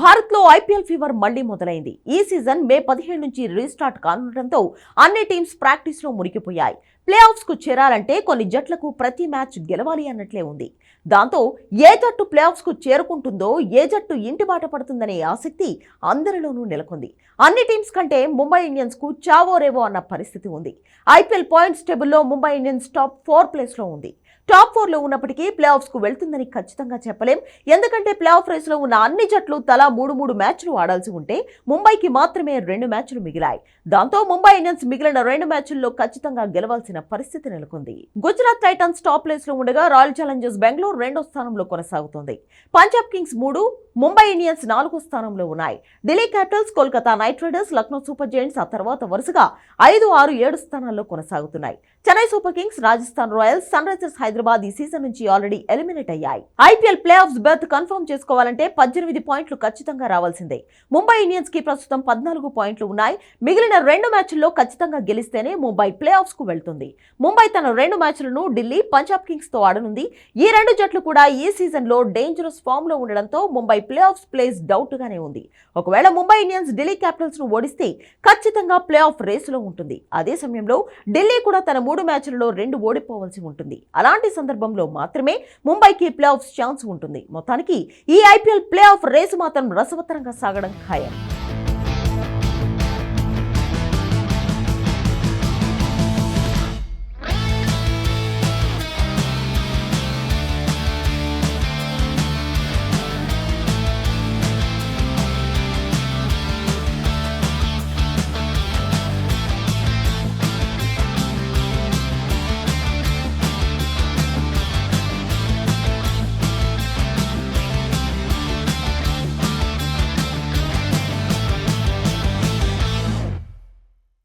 భారత్లో IPL fever మళ్ళీ మొదలైంది. ఈ సీజన్ మే పదిహేడు నుంచి రీస్టార్ట్ కానుండటంతో అన్ని టీమ్స్ ప్రాక్టీస్లో మునిగిపోయాయి. ప్లే ఆఫ్స్కు చేరాలంటే కొన్ని జట్లకు ప్రతి మ్యాచ్ గెలవాలి అన్నట్లే ఉంది. దాంతో ఏ జట్టు ప్లే ఆఫ్స్కు చేరుకుంటుందో ఏ జట్టు ఇంటి బాట పడుతుందనే ఆసక్తి అందరిలోనూ నెలకొంది. అన్ని టీమ్స్ కంటే ముంబై ఇండియన్స్కు చావో రేవో అన్న పరిస్థితి ఉంది. ఐపీఎల్ పాయింట్స్ టేబుల్లో ముంబై ఇండియన్స్ టాప్ ఫోర్ ప్లేస్లో ఉంది. టాప్ ఫోర్లో ఉన్నప్పటికీ ప్లే ఆఫ్స్కు వెళ్తుందని ఖచ్చితంగా చెప్పలేం. ఎందుకంటే ప్లే ఆఫ్ రేస్లో ఉన్న అన్ని జట్లు తలా మూడు మూడు మ్యాచ్లు ఆడాల్సి ఉంటే ముంబైకి మాత్రమే రెండు మ్యాచ్లు మిగిలాయి. దాంతో ముంబై ఇండియన్స్ మిగిలిన రెండు మ్యాచ్ల్లో ఖచ్చితంగా గెలవాల్సిన పరిస్థితి నెలకొంది. గుజరాత్ టైటన్స్ టాప్ ప్లేస్లో ఉండగా రాయల్ ఛాలెంజర్స్ బెంగళూరు రెండో స్థానంలో కొనసాగుతోంది. పంజాబ్ కింగ్స్ మూడు ముంబై ఇండియన్స్ నాలుగో స్థానంలో ఉన్నాయి. Delhi Capitals Kolkata Knight Riders Lucknow Super Giants ఆ తర్వాత వరుసగా ఐదు ఆరు ఏడు స్థానాల్లో కొనసాగుతున్నాయి. Chennai Super Kings Rajasthan Royals Sunrisers Hyderabad ఈ సీజన్ నుంచి ఆల్రెడీ ఎలిమినేట్ అయ్యాయి. IPL playoffs berth confirm చేసుకోవాలంటే పద్దెనిమిది పాయింట్లు ఖచ్చితంగా రావాల్సిందే. ముంబై ఇండియన్స్కి ప్రస్తుతం పద్నాలుగు పాయింట్లు ఉన్నాయి. మిగిలిన రెండు మ్యాచ్ల్లో ఖచ్చితంగా గెలిస్తేనే ముంబై ప్లే ఆఫ్స్కు వెళ్తుంది. ముంబై తన రెండు మ్యాచ్లను ఢిల్లీ పంజాబ్ కింగ్స్తో ఆడనుంది. ఈ రెండు జట్లు కూడా ఈ సీజన్లో డేంజరస్ ఫామ్లో ఉండడంతో Mumbai playoffs place doubt గానే ఉంది. ఒకవేళ ముంబై ఇండియన్స్ ఢిల్లీ క్యాపిటల్స్ను ఓడిస్తే ఖచ్చితంగా ప్లే ఆఫ్ రేసులో ఉంటుంది. అదే సమయంలో ఢిల్లీ కూడా తన మూడు మ్యాచ్లలో రెండు ఓడిపోవాల్సి ఉంటుంది. అలాంటి సందర్భంలో మాత్రమే ముంబైకి ప్లే ఆఫ్ ఛాన్స్ ఉంటుంది. మొత్తానికి ఈ ఐపీఎల్ ప్లే ఆఫ్ రేసు మాత్రం రసవత్తరంగా సాగడం ఖాయం.